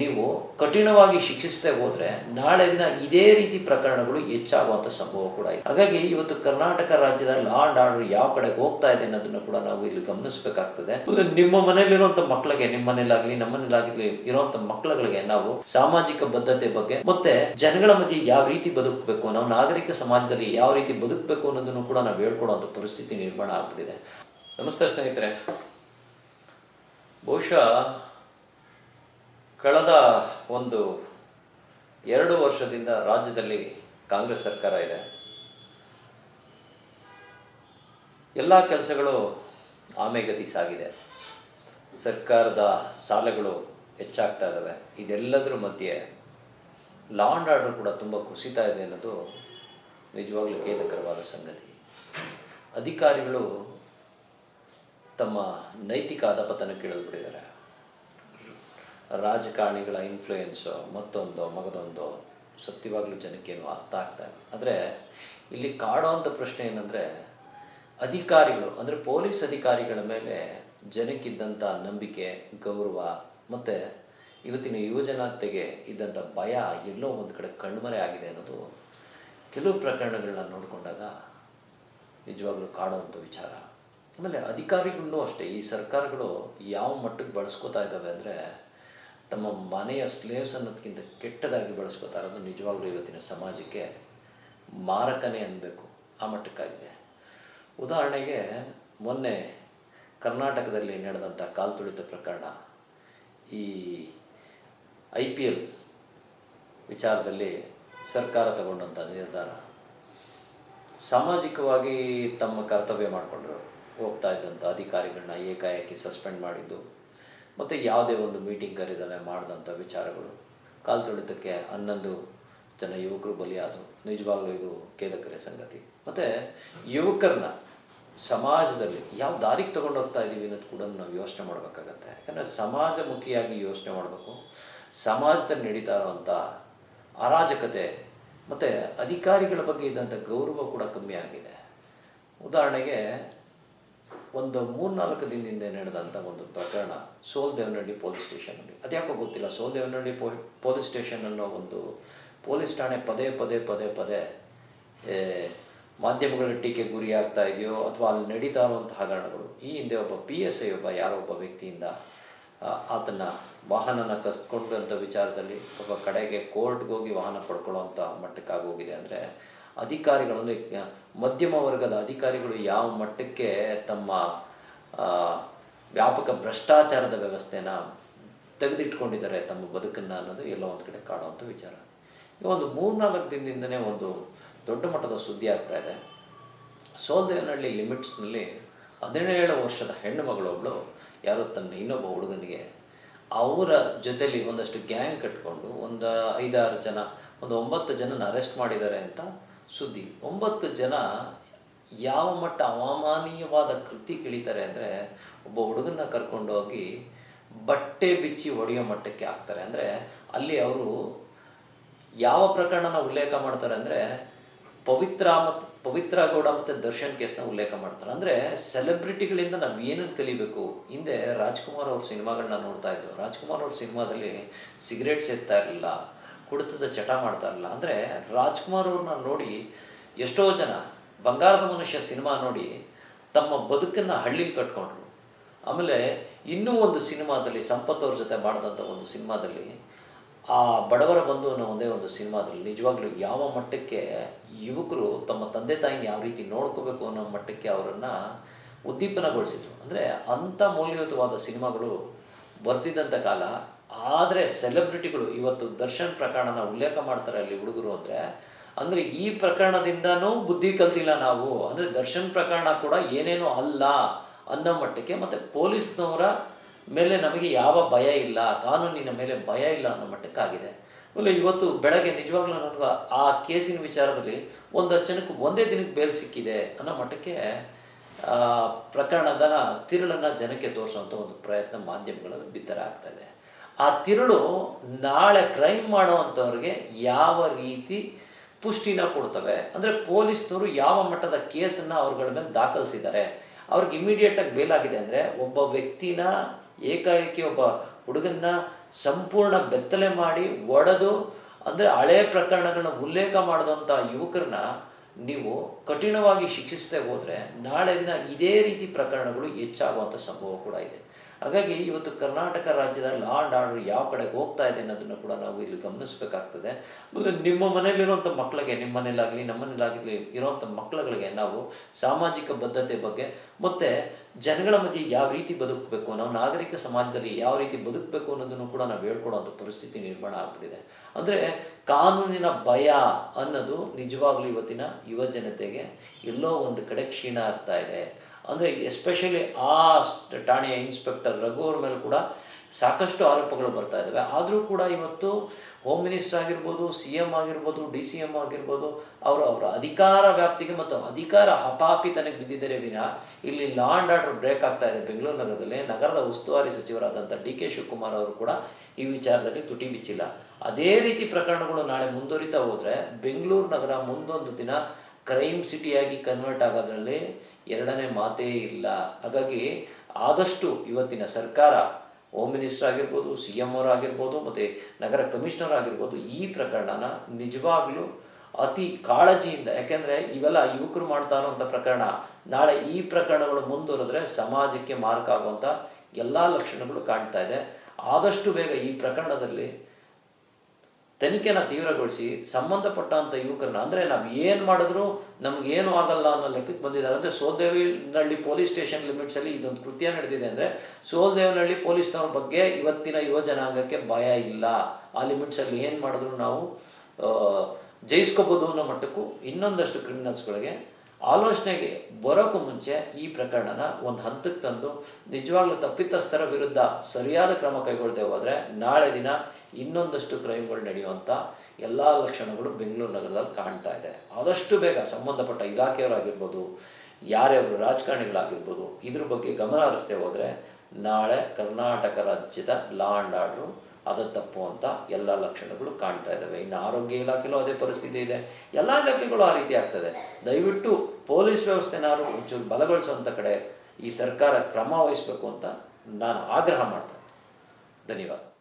ನೀವು ಕಠಿಣವಾಗಿ ಶಿಕ್ಷಿಸದೆ ಹೋದ್ರೆ ನಾಳೆ ದಿನ ಇದೇ ರೀತಿ ಪ್ರಕರಣಗಳು ಹೆಚ್ಚಾಗುವಂತ ಸಂಭವ ಕೂಡ ಇದೆ. ಹಾಗಾಗಿ ಇವತ್ತು ಕರ್ನಾಟಕ ರಾಜ್ಯದ ಲಾ ಆರ್ಡರ್ ಯಾವ ಕಡೆ ಹೋಗ್ತಾ ಇದೆ ಅನ್ನೋದನ್ನ ಕೂಡ ನಾವು ಇಲ್ಲಿ ಗಮನಿಸಬೇಕಾಗ್ತದೆ. ನಿಮ್ಮ ಮನೆಯಲ್ಲಿರುವಂತ ಮಕ್ಕಳಿಗೆ ನಿಮ್ಮ ಮನೇಲಾಗ್ಲಿ ನಮ್ಮ ಮನೇಲಾಗ್ಲಿ ಇರುವಂತ ಮಕ್ಕಳುಗಳಿಗೆ ನಾವು ಸಾಮಾಜಿಕ ಬದ್ಧತೆ ಬಗ್ಗೆ ಮತ್ತೆ ಜನಗಳ ಮಧ್ಯೆ ಯಾವ ರೀತಿ ಬದುಕಬೇಕು, ನಾವು ನಾಗರಿಕ ಸಮಾಜದಲ್ಲಿ ಯಾವ ರೀತಿ ಬದುಕಬೇಕು ಅನ್ನೋದನ್ನು ಕೂಡ ನಾವು ಹೇಳ್ಕೊಡುವಂತ ಪರಿಸ್ಥಿತಿ ನಿರ್ಮಾಣ ಆಗ್ತಿದೆ ನಮಸ್ತೆ ಸ್ನೇಹಿತರೆ. ಬಹುಶಃ ಕಳೆದ ಒಂದು ಎರಡು ವರ್ಷದಿಂದ ರಾಜ್ಯದಲ್ಲಿ ಕಾಂಗ್ರೆಸ್ ಸರ್ಕಾರ ಇದೆ. ಎಲ್ಲ ಕೆಲಸಗಳು ಆಮೆಗತಿ ಸಾಗಿದೆ. ಸರ್ಕಾರದ ಸಾಲಗಳು ಹೆಚ್ಚಾಗ್ತಾ ಇದ್ದಾವೆ ಇದೆಲ್ಲದರ ಮಧ್ಯೆ ಲಾ ಆ್ಯಂಡ್ ಆರ್ಡರ್ ಕೂಡ ತುಂಬ ಕುಸಿತಾ ಇದೆ ಅನ್ನೋದು ನಿಜವಾಗ್ಲೂ ಖೇದಕರವಾದ ಸಂಗತಿ. ಅಧಿಕಾರಿಗಳು ತಮ್ಮ ನೈತಿಕ ಅಧಪತನಕ್ಕೆ ಇಳಿದ್ಬಿಟ್ಟಿದ್ದಾರೆ ರಾಜಕಾರಣಿಗಳ ಇನ್ಫ್ಲೂಯೆನ್ಸು ಮತ್ತೊಂದು, ಮಗದೊಂದು ಸತ್ಯವಾಗ್ಲೂ ಜನಕ್ಕೇನು ಅರ್ಥ ಆಗ್ತಾ ಇಲ್ಲ. ಆದರೆ ಇಲ್ಲಿ ಕಾಡೋವಂಥ ಪ್ರಶ್ನೆ ಏನಂದರೆ, ಅಧಿಕಾರಿಗಳು, ಅಂದರೆ ಪೊಲೀಸ್ ಅಧಿಕಾರಿಗಳ ಮೇಲೆ ಜನಕ್ಕಿದ್ದಂಥ ನಂಬಿಕೆ, ಗೌರವ, ಮತ್ತು ಇವತ್ತಿನ ಯುವಜನತೆಗೆ ಇದ್ದಂಥ ಭಯ ಎಲ್ಲೋ ಒಂದು ಕಡೆ ಕಣ್ಮರೆ ಆಗಿದೆ ಅನ್ನೋದು ಕೆಲವು ಪ್ರಕರಣಗಳನ್ನ ನೋಡಿಕೊಂಡಾಗ ನಿಜವಾಗ್ಲೂ ಕಾಡುವಂಥ ವಿಚಾರ. ಆಮೇಲೆ ಅಧಿಕಾರಿಗಳನ್ನೂ ಅಷ್ಟೇ, ಈ ಸರ್ಕಾರಗಳು ಯಾವ ಮಟ್ಟಕ್ಕೆ ಬಳಸ್ಕೋತಾ ಇದ್ದಾವೆ ಅಂದರೆ ತಮ್ಮ ಮನೆಯ ಸ್ಲೇವ್ಸ್ ಅನ್ನೋದಕ್ಕಿಂತ ಕೆಟ್ಟದಾಗಿ ಬಳಸ್ಕೋತಾ ಅದು ನಿಜವಾಗ್ಲೂ ಇವತ್ತಿನ ಸಮಾಜಕ್ಕೆ ಮಾರಕನೇ ಅನ್ನಬೇಕು ಆ ಮಟ್ಟಕ್ಕಾಗಿದೆ. ಉದಾಹರಣೆಗೆ, ಮೊನ್ನೆ ಕರ್ನಾಟಕದಲ್ಲಿ ನಡೆದಂಥ ಕಾಲ್ತುಳಿತ ಪ್ರಕರಣ, ಈ ಐ ಪಿ ಎಲ್ ವಿಚಾರದಲ್ಲಿ ಸರ್ಕಾರ ತಗೊಂಡಂಥ ನಿರ್ಧಾರ. ಸಾಮಾಜಿಕವಾಗಿ ತಮ್ಮ ಕರ್ತವ್ಯ ಮಾಡಿಕೊಂಡ್ರು ಹೋಗ್ತಾ ಇದ್ದಂಥ ಅಧಿಕಾರಿಗಳನ್ನ ಏಕಾಏಕಿ ಸಸ್ಪೆಂಡ್ ಮಾಡಿದ್ದು ಮತ್ತು ಯಾವುದೇ ಒಂದು ಮೀಟಿಂಗ್ ಕರೆದನೆ ಮಾಡಿದಂಥ ವಿಚಾರಗಳು. ಕಾಲು ತುಳಿತಕ್ಕೆ ಹನ್ನೊಂದು ಜನ ಯುವಕರು ಬಲಿಯಾದರು ನಿಜವಾಗ್ಲೂ ಇದು ಖೇದಕರ ಸಂಗತಿ. ಮತ್ತು ಯುವಕರನ್ನ ಸಮಾಜದಲ್ಲಿ ಯಾವ ದಾರಿಗೆ ತಗೊಂಡು ಹೋಗ್ತಾ ಇದ್ದೀವಿ ಅನ್ನೋದು ಕೂಡ ನಾವು ಯೋಚನೆ ಮಾಡಬೇಕಾಗತ್ತೆ. ಯಾಕಂದರೆ ಸಮಾಜಮುಖಿಯಾಗಿ ಯೋಚನೆ ಮಾಡಬೇಕು. ಸಮಾಜದಲ್ಲಿ ನಡೀತಾ ಇರುವಂಥ ಅರಾಜಕತೆ ಮತ್ತು ಅಧಿಕಾರಿಗಳ ಬಗ್ಗೆ ಇದ್ದಂಥ ಗೌರವ ಕೂಡ ಕಮ್ಮಿ ಆಗಿದೆ. ಉದಾಹರಣೆಗೆ ಒಂದು ಮೂರ್ನಾಲ್ಕು ದಿನದಿಂದ ನಡೆದಂಥ ಒಂದು ಪ್ರಕರಣ ಸೋಲ್ ದೇವನಹಳ್ಳಿ ಪೊಲೀಸ್ ಸ್ಟೇಷನಲ್ಲಿ ಅದ್ಯಾಕೋ ಗೊತ್ತಿಲ್ಲ? ಸೋಲ್ ದೇವನಹಳ್ಳಿ ಪೊಲೀಸ್ ಸ್ಟೇಷನ್ ಅನ್ನೋ ಒಂದು ಪೊಲೀಸ್ ಠಾಣೆ ಪದೇ ಪದೇ ಪದೇ ಪದೇ ಮಾಧ್ಯಮಗಳ ಟೀಕೆ ಗುರಿ ಆಗ್ತಾ ಇದೆಯೋ ಅಥವಾ ಅಲ್ಲಿ ನಡೀತಾ ಇರುವಂಥ ಹಗರಣಗಳು ಈ ಹಿಂದೆ ಒಬ್ಬ ಪಿ ಎಸ್ ಐ ಒಬ್ಬ, ಯಾರೋ ಒಬ್ಬ ವ್ಯಕ್ತಿಯಿಂದ ಆತನ ವಾಹನನ ಕಸ್ಕೊಂಡಂಥ ವಿಚಾರದಲ್ಲಿ ಒಬ್ಬ ಕಡೆಗೆ ಕೋರ್ಟ್ಗೆ ಹೋಗಿ ವಾಹನ ಪಡ್ಕೊಳ್ಳೋವಂಥ ಮಟ್ಟಕ್ಕಾಗಿ ಹೋಗಿದೆ ಅಂದರೆ ಮಧ್ಯಮ ವರ್ಗದ ಅಧಿಕಾರಿಗಳು ಯಾವ ಮಟ್ಟಕ್ಕೆ ತಮ್ಮ ವ್ಯಾಪಕ ಭ್ರಷ್ಟಾಚಾರದ ವ್ಯವಸ್ಥೆನ ತೆಗೆದಿಟ್ಕೊಂಡಿದ್ದಾರೆ ತಮ್ಮ ಬದುಕನ್ನು ಅನ್ನೋದು ಎಲ್ಲೋ ಒಂದು ಕಡೆ ಕಾಡುವಂಥ ವಿಚಾರ. ಈಗ ಒಂದು ಮೂರ್ನಾಲ್ಕು ದಿನದಿಂದನೇ ಒಂದು ದೊಡ್ಡ ಮಟ್ಟದ ಸುದ್ದಿ ಆಗ್ತಾ ಇದೆ. ಸೋಲ್ದೇವನಹಳ್ಳಿ ಲಿಮಿಟ್ಸ್ನಲ್ಲಿ ಹದಿನೇಳು ವರ್ಷದ ಹೆಣ್ಣು ಮಗಳೊಬ್ಬಳು ಯಾರೋ ತನ್ನ ಇನ್ನೊಬ್ಬ ಹುಡುಗನಿಗೆ ಅವರ ಜೊತೆಯಲ್ಲಿ ಒಂದಷ್ಟು ಗ್ಯಾಂಗ್ ಕಟ್ಕೊಂಡು ಒಂದು ಐದಾರು ಜನ, ಒಂದು ಒಂಬತ್ತು ಜನನ ಅರೆಸ್ಟ್ ಮಾಡಿದ್ದಾರೆ ಅಂತ ಸುದ್ದಿ. ಒಂಬತ್ತು ಜನ ಯಾವ ಮಟ್ಟ ಅವಮಾನೀಯವಾದ ಕೃತಿ ಕಿಳಿತಾರೆ ಅಂದರೆ ಒಬ್ಬ ಹುಡುಗನ್ನ ಕರ್ಕೊಂಡೋಗಿ ಬಟ್ಟೆ ಬಿಚ್ಚಿ ಹೊಡೆಯೋ ಮಟ್ಟಕ್ಕೆ ಹಾಕ್ತಾರೆ. ಅಂದರೆ ಅಲ್ಲಿ ಅವರು ಯಾವ ಪ್ರಕರಣನ ಉಲ್ಲೇಖ ಮಾಡ್ತಾರೆ ಅಂದರೆ ಪವಿತ್ರ ಮತ್ತು ಪವಿತ್ರ ಗೌಡ ಮತ್ತು ದರ್ಶನ್ ಕೇಸ್ನ ಉಲ್ಲೇಖ ಮಾಡ್ತಾರೆ. ಅಂದರೆ ಸೆಲೆಬ್ರಿಟಿಗಳಿಂದ ನಾವು ಏನನ್ನು ಕಲಿಬೇಕು? ಹಿಂದೆ ರಾಜ್ಕುಮಾರ್ ಅವ್ರ ಸಿನಿಮಾಗಳನ್ನ ನೋಡ್ತಾ ಇದ್ದು, ರಾಜ್ಕುಮಾರ್ ಅವ್ರ ಸಿನಿಮಾದಲ್ಲಿ ಸಿಗರೇಟ್ಸ್ ಎತ್ತಾ ಇರಲಿಲ್ಲ ಕುಡಿತದ ಚಟ ಮಾಡ್ತಾರಲ್ಲ. ಅಂದರೆ ರಾಜ್ಕುಮಾರ್ ಅವ್ರನ್ನ ನೋಡಿ ಎಷ್ಟೋ ಜನ ಬಂಗಾರದ ಮನುಷ್ಯ ಸಿನಿಮಾ ನೋಡಿ ತಮ್ಮ ಬದುಕನ್ನು ಹಳ್ಳಿಲಿ ಕಟ್ಕೊಂಡ್ರು. ಆಮೇಲೆ ಇನ್ನೂ ಒಂದು ಸಿನಿಮಾದಲ್ಲಿ ಸಂಪತ್ ಅವ್ರ ಜೊತೆ ಮಾಡಿದಂಥ ಒಂದು ಸಿನಿಮಾದಲ್ಲಿ ಆ ಬಡವರ ಬಂಧು ಅನ್ನೋ ಒಂದೇ ಒಂದು ಸಿನಿಮಾದಲ್ಲಿ ನಿಜವಾಗ್ಲೂ ಯಾವ ಮಟ್ಟಕ್ಕೆ ಯುವಕರು ತಮ್ಮ ತಂದೆ ತಾಯಿನ ಯಾವ ರೀತಿ ನೋಡ್ಕೋಬೇಕು ಅನ್ನೋ ಮಟ್ಟಕ್ಕೆ ಅವರನ್ನು ಉದ್ದೀಪನಗೊಳಿಸಿದ್ರು. ಅಂದರೆ ಅಂಥ ಮೌಲ್ಯಯುತವಾದ ಸಿನಿಮಾಗಳು ಬರ್ತಿದ್ದಂಥ ಕಾಲ ಆದರೆ ಸೆಲೆಬ್ರಿಟಿಗಳು ಇವತ್ತು ದರ್ಶನ್ ಪ್ರಕರಣನ ಉಲ್ಲೇಖ ಮಾಡ್ತಾರೆ ಅಲ್ಲಿ ಹುಡುಗರು ಅಂದರೆ ಅಂದರೆ ಈ ಪ್ರಕರಣದಿಂದನೂ ಬುದ್ಧಿ ಕಲ್ತಿಲ್ಲ ನಾವು. ಅಂದರೆ ದರ್ಶನ್ ಪ್ರಕರಣ ಕೂಡ ಏನೇನೂ ಅಲ್ಲ ಅನ್ನೋ ಮಟ್ಟಕ್ಕೆ ಮತ್ತು ಪೊಲೀಸ್ನವರ ಮೇಲೆ ನಮಗೆ ಯಾವ ಭಯ ಇಲ್ಲ, ಕಾನೂನಿನ ಮೇಲೆ ಭಯ ಇಲ್ಲ ಅನ್ನೋ ಮಟ್ಟಕ್ಕಾಗಿದೆ ಆಮೇಲೆ ಇವತ್ತು ಬೆಳಗ್ಗೆ ನಿಜವಾಗ್ಲೂ ನನಗೆ ಆ ಕೇಸಿನ ವಿಚಾರದಲ್ಲಿ ಒಂದಷ್ಟು ಜನಕ್ಕೆ ಒಂದೇ ದಿನಕ್ಕೆ ಬೇಲ್ ಸಿಕ್ಕಿದೆ ಅನ್ನೋ ಮಟ್ಟಕ್ಕೆ ಪ್ರಕರಣದ ತಿರುಳನ್ನು ಜನಕ್ಕೆ ತೋರಿಸುವಂಥ ಒಂದು ಪ್ರಯತ್ನ ಮಾಧ್ಯಮಗಳಲ್ಲಿ ಬಿತ್ತರ ಆಗ್ತಾ ಇದೆ. ಆ ತಿರುಳು ನಾಳೆ ಕ್ರೈಮ್ ಮಾಡುವಂಥವ್ರಿಗೆ ಯಾವ ರೀತಿ ಪುಷ್ಟಿನ ಕೊಡ್ತವೆ? ಅಂದರೆ ಪೊಲೀಸ್ನವರು ಯಾವ ಮಟ್ಟದ ಕೇಸನ್ನು ಅವ್ರಗಳ ಮೇಲೆ ದಾಖಲಿಸಿದ್ದಾರೆ? ಅವ್ರಿಗೆ ಇಮಿಡಿಯೇಟಾಗಿ ಬೇಲಾಗಿದೆ ಅಂದರೆ ಒಬ್ಬ ವ್ಯಕ್ತಿನ ಏಕಾಏಕಿ ಒಬ್ಬ ಹುಡುಗನ್ನ ಸಂಪೂರ್ಣ ಬೆತ್ತಲೆ ಮಾಡಿ ಒಡೆದು, ಅಂದರೆ ಹಳೆ ಪ್ರಕರಣಗಳನ್ನ ಉಲ್ಲೇಖ ಮಾಡಿದಂಥ ಯುವಕರನ್ನ ನೀವು ಕಠಿಣವಾಗಿ ಶಿಕ್ಷಿಸದೆ ಹೋದರೆ ನಾಳೆ ದಿನ ಇದೇ ರೀತಿ ಪ್ರಕರಣಗಳು ಹೆಚ್ಚಾಗುವಂಥ ಸಂಭವ ಕೂಡ ಇದೆ. ಹಾಗಾಗಿ ಇವತ್ತು ಕರ್ನಾಟಕ ರಾಜ್ಯದ ಲಾ ಆ್ಯಂಡ್ ಆರ್ಡರ್ ಯಾವ ಕಡೆಗೆ ಹೋಗ್ತಾ ಇದೆ ಅನ್ನೋದನ್ನು ಕೂಡ ನಾವು ಇಲ್ಲಿ ಗಮನಿಸಬೇಕಾಗ್ತದೆ. ನಿಮ್ಮ ಮನೆಯಲ್ಲಿರುವಂಥ ಮಕ್ಕಳಿಗೆ, ನಿಮ್ಮ ಮನೇಲಾಗಲಿ ನಮ್ಮ ಮನೇಲಾಗಲಿ ಇರುವಂಥ ಮಕ್ಕಳುಗಳಿಗೆ ನಾವು ಸಾಮಾಜಿಕ ಬದ್ಧತೆ ಬಗ್ಗೆ ಮತ್ತು ಜನಗಳ ಮಧ್ಯೆ ಯಾವ ರೀತಿ ಬದುಕಬೇಕು, ನಾವು ನಾಗರಿಕ ಸಮಾಜದಲ್ಲಿ ಯಾವ ರೀತಿ ಬದುಕಬೇಕು ಅನ್ನೋದನ್ನು ಕೂಡ ನಾವು ಹೇಳ್ಕೊಡುವಂಥ ಪರಿಸ್ಥಿತಿ ನಿರ್ಮಾಣ ಆಗ್ಬಿಟ್ಟಿದೆ. ಅಂದರೆ ಕಾನೂನಿನ ಭಯ ಅನ್ನೋದು ನಿಜವಾಗ್ಲೂ ಇವತ್ತಿನ ಯುವ ಜನತೆಗೆ ಎಲ್ಲೋ ಒಂದು ಕಡೆ ಕ್ಷೀಣ ಆಗ್ತಾ ಇದೆ. ಅಂದರೆ ಎಸ್ಪೆಷಲಿ ಆ ಠಾಣೆಯ ಇನ್ಸ್ಪೆಕ್ಟರ್ ರಘು ಅವ್ರ ಮೇಲೆ ಕೂಡ ಸಾಕಷ್ಟು ಆರೋಪಗಳು ಬರ್ತಾ ಇದ್ದಾವೆ ಆದರೂ ಕೂಡ ಇವತ್ತು ಹೋಮ್ ಮಿನಿಸ್ಟರ್ ಆಗಿರ್ಬೋದು ಸಿ ಎಂ ಆಗಿರ್ಬೋದು ಡಿ ಸಿ ಎಂ ಆಗಿರ್ಬೋದು, ಅವರು ಅವರ ಅಧಿಕಾರ ವ್ಯಾಪ್ತಿಗೆ ಮತ್ತು ಅಧಿಕಾರ ಹಪಾಪಿ ಹಪಾಪಿತನಕ್ಕೆ ಬಿದ್ದಿದ್ದರೆ ವಿನ, ಇಲ್ಲಿ ಲಾ ಆ್ಯಂಡ್ ಆರ್ಡರ್ ಬ್ರೇಕ್ ಆಗ್ತಾ ಇದೆ ಬೆಂಗಳೂರು ನಗರದಲ್ಲಿ. ನಗರದ ಉಸ್ತುವಾರಿ ಸಚಿವರಾದಂಥ ಡಿ ಕೆ ಶಿವಕುಮಾರ್ ಅವರು ಕೂಡ ಈ ವಿಚಾರದಲ್ಲಿ ತುಟಿ ಬಿಚ್ಚಿಲ್ಲ. ಅದೇ ರೀತಿ ಪ್ರಕರಣಗಳು ನಾಳೆ ಮುಂದುವರಿತಾ ಹೋದರೆ ಬೆಂಗಳೂರು ನಗರ ಮುಂದೊಂದು ದಿನ ಕ್ರೈಮ್ ಸಿಟಿಯಾಗಿ ಕನ್ವರ್ಟ್ ಆಗೋದ್ರಲ್ಲಿ ಎರಡನೇ ಮಾತೇ ಇಲ್ಲ. ಹಾಗಾಗಿ ಆದಷ್ಟು ಇವತ್ತಿನ ಸರ್ಕಾರ ಹೋಮ್ ಮಿನಿಸ್ಟರ್ ಆಗಿರ್ಬೋದು ಸಿ ಎಂ ಓರ್ ಆಗಿರ್ಬೋದು, ಮತ್ತು ನಗರ ಕಮಿಷನರ್ ಆಗಿರ್ಬೋದು, ಈ ಪ್ರಕರಣನ ನಿಜವಾಗ್ಲೂ ಅತಿ ಕಾಳಜಿಯಿಂದ, ಯಾಕೆಂದರೆ ಇವೆಲ್ಲ ಯುವಕರು ಮಾಡ್ತಾ ಇರುವಂಥ ಪ್ರಕರಣ. ನಾಳೆ ಈ ಪ್ರಕರಣಗಳು ಮುಂದುವರೆದ್ರೆ ಸಮಾಜಕ್ಕೆ ಮಾರ್ಕ್ ಆಗುವಂಥ ಎಲ್ಲ ಲಕ್ಷಣಗಳು ಕಾಣ್ತಾ ಇದೆ. ಆದಷ್ಟು ಬೇಗ ಈ ಪ್ರಕರಣದಲ್ಲಿ ತನಿಖೆನ ತೀವ್ರಗೊಳಿಸಿ ಸಂಬಂಧಪಟ್ಟಂಥ ಯುವಕರನ್ನ, ಅಂದರೆ ನಾವು ಏನು ಮಾಡಿದ್ರು ನಮಗೇನು ಆಗಲ್ಲ ಅನ್ನೋ ಲೆಕ್ಕಕ್ಕೆ ಬಂದಿದ್ದಾರೆ. ಅಂದರೆ ಸೋಲ್ದೇವಿನಹಳ್ಳಿ ಪೊಲೀಸ್ ಸ್ಟೇಷನ್ ಲಿಮಿಟ್ಸಲ್ಲಿ ಇದೊಂದು ಕೃತ್ಯ ನಡೆದಿದೆ ಅಂದರೆ ಸೋಲ್ದೇವನಹಳ್ಳಿ ಪೊಲೀಸ್ನವ್ರ ಬಗ್ಗೆ ಇವತ್ತಿನ ಯುವ ಜನಾಂಗಕ್ಕೆ ಭಯ ಇಲ್ಲ. ಆ ಲಿಮಿಟ್ಸಲ್ಲಿ ಏನು ಮಾಡಿದ್ರು ನಾವು ಜಯಿಸ್ಕೋಬೋದು ಅನ್ನೋ ಮಟ್ಟಕ್ಕೂ ಇನ್ನೊಂದಷ್ಟು ಕ್ರಿಮಿನಲ್ಸ್ಗಳಿಗೆ ಆಲೋಚನೆಗೆ ಬರೋಕ್ಕೂ ಮುಂಚೆ ಈ ಪ್ರಕರಣನ ಒಂದು ಹಂತಕ್ಕೆ ತಂದು ನಿಜವಾಗ್ಲೂ ತಪ್ಪಿತಸ್ಥರ ವಿರುದ್ಧ ಸರಿಯಾದ ಕ್ರಮ ಕೈಗೊಳ್ಳದೆ ಹೋದರೆ ನಾಳೆ ದಿನ ಇನ್ನೊಂದಷ್ಟು ಕ್ರೈಮ್ಗಳು ನಡೆಯುವಂಥ ಎಲ್ಲ ಲಕ್ಷಣಗಳು ಬೆಂಗಳೂರು ನಗರದಲ್ಲಿ ಕಾಣ್ತಾ ಇದೆ. ಆದಷ್ಟು ಬೇಗ ಸಂಬಂಧಪಟ್ಟ ಇಲಾಖೆಯವರಾಗಿರ್ಬೋದು, ಯಾರೇ ಒಬ್ಬರು ರಾಜಕಾರಣಿಗಳಾಗಿರ್ಬೋದು, ಇದ್ರ ಬಗ್ಗೆ ಗಮನ ಹರಿಸದೆ ಹೋದರೆ ನಾಳೆ ಕರ್ನಾಟಕ ರಾಜ್ಯದ ಲಾ ಆ್ಯಂಡ್ ಆರ್ಡ್ರು ಅದು ತಪ್ಪು ಅಂತ ಎಲ್ಲ ಲಕ್ಷಣಗಳು ಕಾಣ್ತಾ ಇದ್ದಾವೆ. ಇನ್ನು ಆರೋಗ್ಯ ಇಲಾಖೆಲೂ ಅದೇ ಪರಿಸ್ಥಿತಿ ಇದೆ. ಎಲ್ಲ ಇಲಾಖೆಗಳು ಆ ರೀತಿ ಆಗ್ತದೆ. ದಯವಿಟ್ಟು ಪೊಲೀಸ್ ವ್ಯವಸ್ಥೆನಾರು ಒಂಚೂರು ಬಲಗೊಳಿಸುವಂಥ ಕಡೆ ಈ ಸರ್ಕಾರ ಕ್ರಮ ವಹಿಸಬೇಕು ಅಂತ ನಾನು ಆಗ್ರಹ ಮಾಡ್ತೇನೆ. ಧನ್ಯವಾದ.